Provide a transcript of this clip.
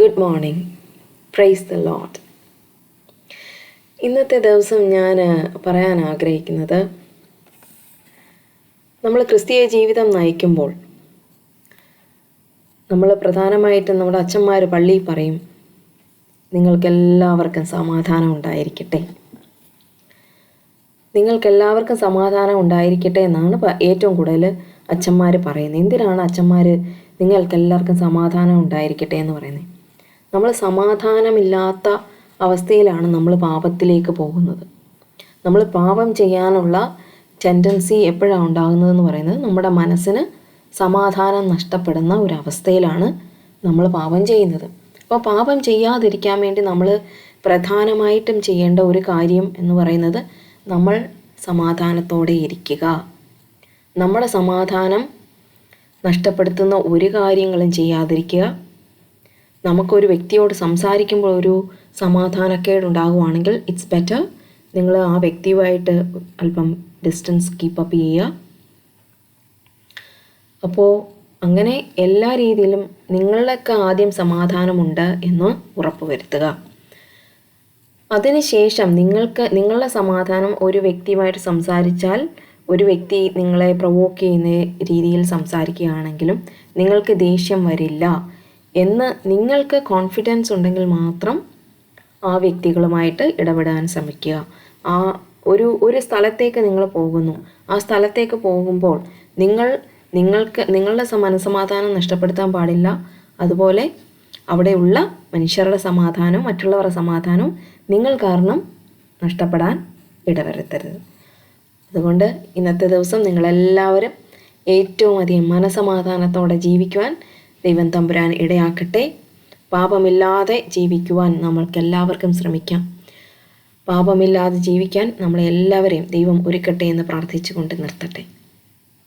Good morning praise the lord ഇന്നത്തെ ദിവസം ഞാൻ പറയാൻ ആഗ്രഹിക്കുന്നത് നമ്മൾ ക്രിസ്തീയ ജീവിതം നയിക്കുമ്പോൾ നമ്മൾ പ്രധാനമായിട്ടും നമ്മുടെ അച്ഛന്മാർ പള്ളിയിൽ പറയും നിങ്ങൾക്കെല്ലാവർക്കും സമാധാനം ഉണ്ടായിരിക്കട്ടെ. നിങ്ങൾക്കെല്ലാവർക്കും സമാധാനം ഉണ്ടായിരിക്കട്ടെ എന്നാണ് ഏറ്റവും കൂടുതൽ അച്ഛന്മാർ പറയുന്നത്. എന്തിനാണ് അച്ഛന്മാർ നിങ്ങൾക്കെല്ലാവർക്കും സമാധാനം ഉണ്ടായിരിക്കട്ടെ എന്ന് പറയുന്നത്? നമ്മൾ സമാധാനമില്ലാത്ത അവസ്ഥയിലാണ് നമ്മൾ പാപത്തിലേക്ക് പോകുന്നത്. നമ്മൾ പാപം ചെയ്യാനുള്ള ടെൻഡൻസി എപ്പോഴാണ് ഉണ്ടാകുന്നതെന്ന് പറയുന്നത് നമ്മുടെ മനസ്സിന് സമാധാനം നഷ്ടപ്പെടുന്ന ഒരവസ്ഥയിലാണ് നമ്മൾ പാപം ചെയ്യുന്നത്. അപ്പോൾ പാപം ചെയ്യാതിരിക്കാൻ വേണ്ടി നമ്മൾ പ്രധാനമായിട്ടും ചെയ്യേണ്ട ഒരു കാര്യം എന്ന് പറയുന്നത് നമ്മൾ സമാധാനത്തോടെ ഇരിക്കുക. നമ്മുടെ സമാധാനം നഷ്ടപ്പെടുത്തുന്ന ഒരു കാര്യങ്ങളും ചെയ്യാതിരിക്കുക. നമുക്കൊരു വ്യക്തിയോട് സംസാരിക്കുമ്പോൾ ഒരു സമാധാനക്കേട് ഉണ്ടാകുവാണെങ്കിൽ ഇറ്റ്സ് ബെറ്റർ നിങ്ങൾ ആ വ്യക്തിയുമായിട്ട് അല്പം ഡിസ്റ്റൻസ് കീപ്പപ്പ് ചെയ്യുക. അപ്പോൾ അങ്ങനെ എല്ലാ രീതിയിലും നിങ്ങളിലൊക്കെ ആദ്യം സമാധാനമുണ്ട് എന്ന് ഉറപ്പ് വരുത്തുക അതിനുശേഷം നിങ്ങൾക്ക് നിങ്ങളുടെ സമാധാനം ഒരു വ്യക്തിയുമായിട്ട് സംസാരിച്ചാൽ ഒരു വ്യക്തി നിങ്ങളെ പ്രൊവോക്ക് ചെയ്യുന്ന രീതിയിൽ സംസാരിക്കുകയാണെങ്കിലും നിങ്ങൾക്ക് ദേഷ്യം വരില്ല. എന്ന് നിങ്ങൾക്ക് കോൺഫിഡൻസ് ഉണ്ടെങ്കിൽ മാത്രം ആ വ്യക്തികളുമായിട്ട് ഇടപെടാൻ ശ്രമിക്കുക. ആ ഒരു ഒരു സ്ഥലത്തേക്ക് നിങ്ങൾ പോകുന്നു. ആ സ്ഥലത്തേക്ക് പോകുമ്പോൾ നിങ്ങൾ നിങ്ങൾക്ക് നിങ്ങളുടെ മനസ്സമാധാനം നഷ്ടപ്പെടുത്താൻ പാടില്ല. അതുപോലെ അവിടെയുള്ള മനുഷ്യരുടെ സമാധാനം മറ്റുള്ളവരുടെ സമാധാനവും നിങ്ങൾ കാരണം നഷ്ടപ്പെടാൻ ഇടവരുത്തരുത്. അതുകൊണ്ട് ഇന്നത്തെ ദിവസം നിങ്ങളെല്ലാവരും ഏറ്റവും അധികം മനസമാധാനത്തോടെ ജീവിക്കുവാൻ ദൈവം തമ്പുരാൻ ഇടയാക്കട്ടെ. പാപമില്ലാതെ ജീവിക്കുവാൻ നമ്മൾക്കെല്ലാവർക്കും ശ്രമിക്കാം. പാപമില്ലാതെ ജീവിക്കാൻ നമ്മളെ എല്ലാവരെയും ദൈവം ഒരുക്കട്ടെ എന്ന് പ്രാർത്ഥിച്ചുകൊണ്ട് നിർത്തട്ടെ.